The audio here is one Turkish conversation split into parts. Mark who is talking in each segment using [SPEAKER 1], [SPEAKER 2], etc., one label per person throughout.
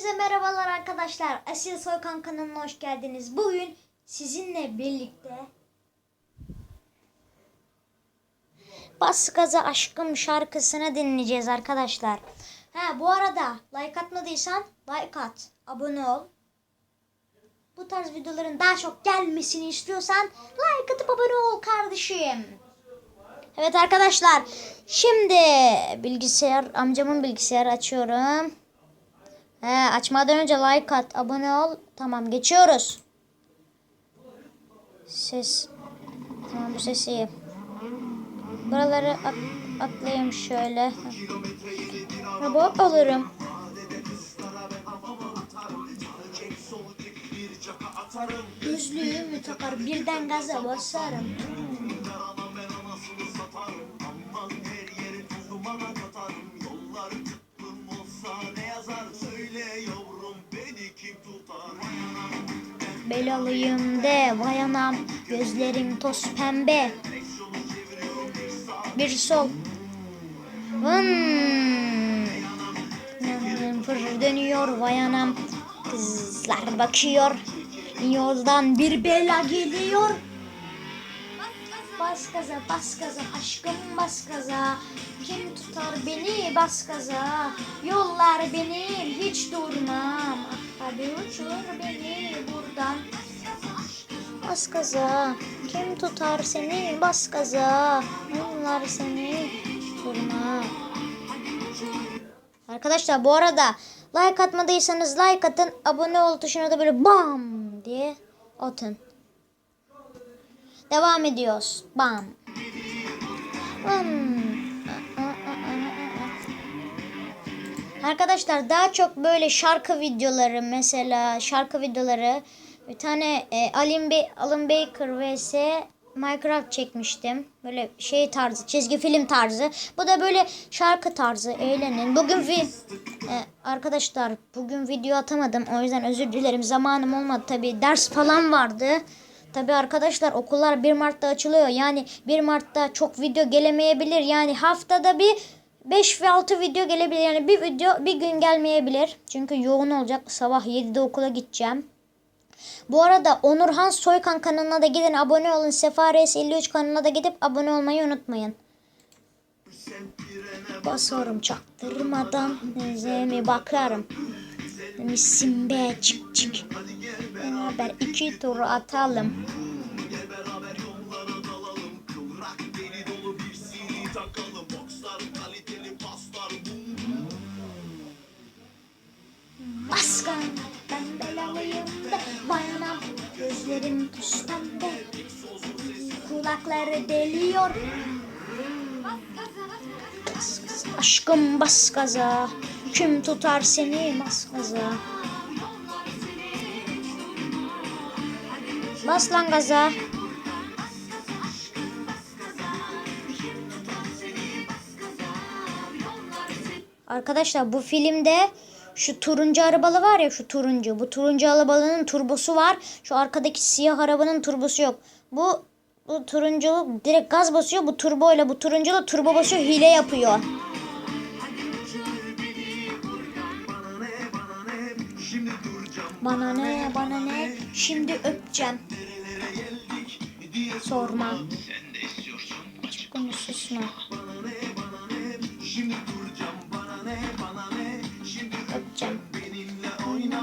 [SPEAKER 1] Hepinize merhabalar arkadaşlar. Asil Soykan kanalına hoş geldiniz. Bugün sizinle birlikte Bas Gaza Aşkım şarkısını dinleyeceğiz arkadaşlar. Ha bu arada like atmadıysan like at, abone ol. Bu tarz videoların daha çok gelmesini istiyorsan like atıp abone ol kardeşim. Evet arkadaşlar şimdi bilgisayar amcamın bilgisayarı açıyorum. He, açmadan önce like at, abone ol. Tamam, geçiyoruz. Ses. Tamam, bu ses iyi. Buraları at, atlayayım şöyle. Robot olurum. Gözlüğümü takar, birden gaza basarım. Belalıyım de vay anam gözlerim toz pembe. Bir sol. Vın. Fır dönüyor vay anam. Kızlar bakıyor. Yoldan bir bela geliyor. Bas gaza bas gaza aşkım bas gaza. Kim tutar beni bas gaza? Yollar benim hiç durmam. Hadi uçur beni buradan Bas gaza Kim tutar seni bas gaza Yollar seni durmam Arkadaşlar bu arada like atmadıysanız like atın abone ol tuşuna da böyle bam diye atın. Devam ediyoruz. Bam. Bam. Arkadaşlar daha çok böyle şarkı videoları mesela şarkı videoları bir tane e, Alim Bey, Alan Baker vs Minecraft çekmiştim. Böyle şey tarzı, çizgi film tarzı. Bu da böyle şarkı tarzı. Eğlenin. Bugün vi e, arkadaşlar bugün video atamadım. O yüzden özür dilerim. Zamanım olmadı tabii. Ders falan vardı. Tabii arkadaşlar okullar 1 Mart'ta açılıyor. Yani 1 Mart'ta çok video gelemeyebilir. Yani haftada bir 5 ve 6 video gelebilir. Yani bir video bir gün gelmeyebilir. Çünkü yoğun olacak. Sabah 7'de okula gideceğim. Bu arada Onurhan Soykan kanalına da gidin abone olun. Sefa Reis 53 kanalına da gidip abone olmayı unutmayın. Basıyorum çaktırmadan yüzüme bakarım. Misin be çık çık. Beraber iki tur atalım. Baskan ben belalıyım da bayanam. Gözlerim tuz pembe kulakları deliyor. Aşkım bas gaza kim tutar seni bas bas lan gaza. Arkadaşlar bu filmde şu turuncu arabalı var ya şu turuncu. Bu turuncu arabanın turbosu var. Şu arkadaki siyah arabanın turbosu yok. Bu bu turuncu direkt gaz basıyor. Bu turbo ile bu turuncu turbo basıyor. Hile yapıyor. Bana ne bana ne şimdi öpeceğim. Sorma. Açık konuş susma.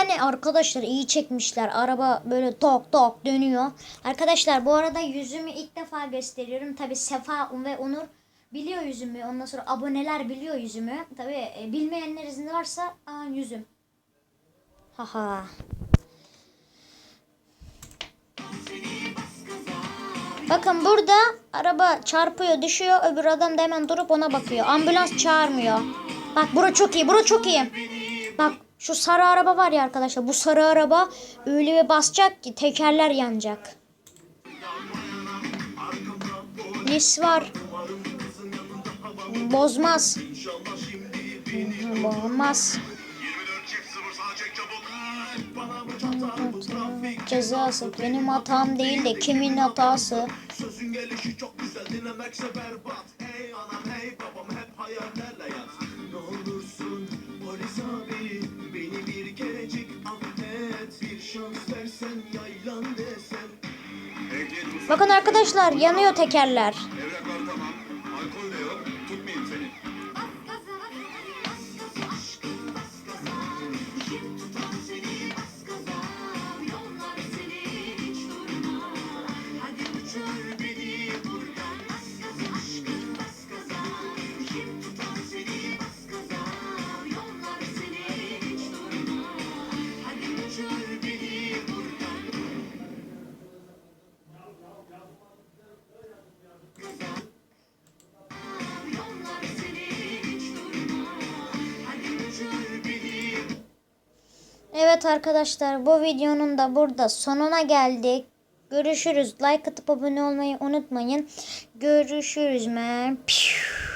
[SPEAKER 1] Yani arkadaşlar iyi çekmişler. Araba böyle tok tok dönüyor. Arkadaşlar bu arada yüzümü ilk defa gösteriyorum. Tabi Sefa ve Onur biliyor yüzümü. Ondan sonra aboneler biliyor yüzümü. Tabi e, bilmeyenler varsa aa yüzüm. Haha. Bakın burada araba çarpıyor, düşüyor. Öbür adam da hemen durup ona bakıyor. Ambulans çağırmıyor. Bak bura çok iyi, bura çok iyi. Bak Şu sarı araba var ya arkadaşlar. Bu sarı araba öyle bir basacak ki tekerler yanacak. Lis var. Bozmaz. Bozmaz. Cezası benim hatam değil de kimin hatası?
[SPEAKER 2] Sözün gelişi çok güzel dinlemekse berbat Hey anam hey babam hep
[SPEAKER 1] Bakın arkadaşlar yanıyor tekerler. Evet arkadaşlar bu videonun da burada sonuna geldik. Görüşürüz. Like atıp abone olmayı unutmayın. Görüşürüz men. Piu.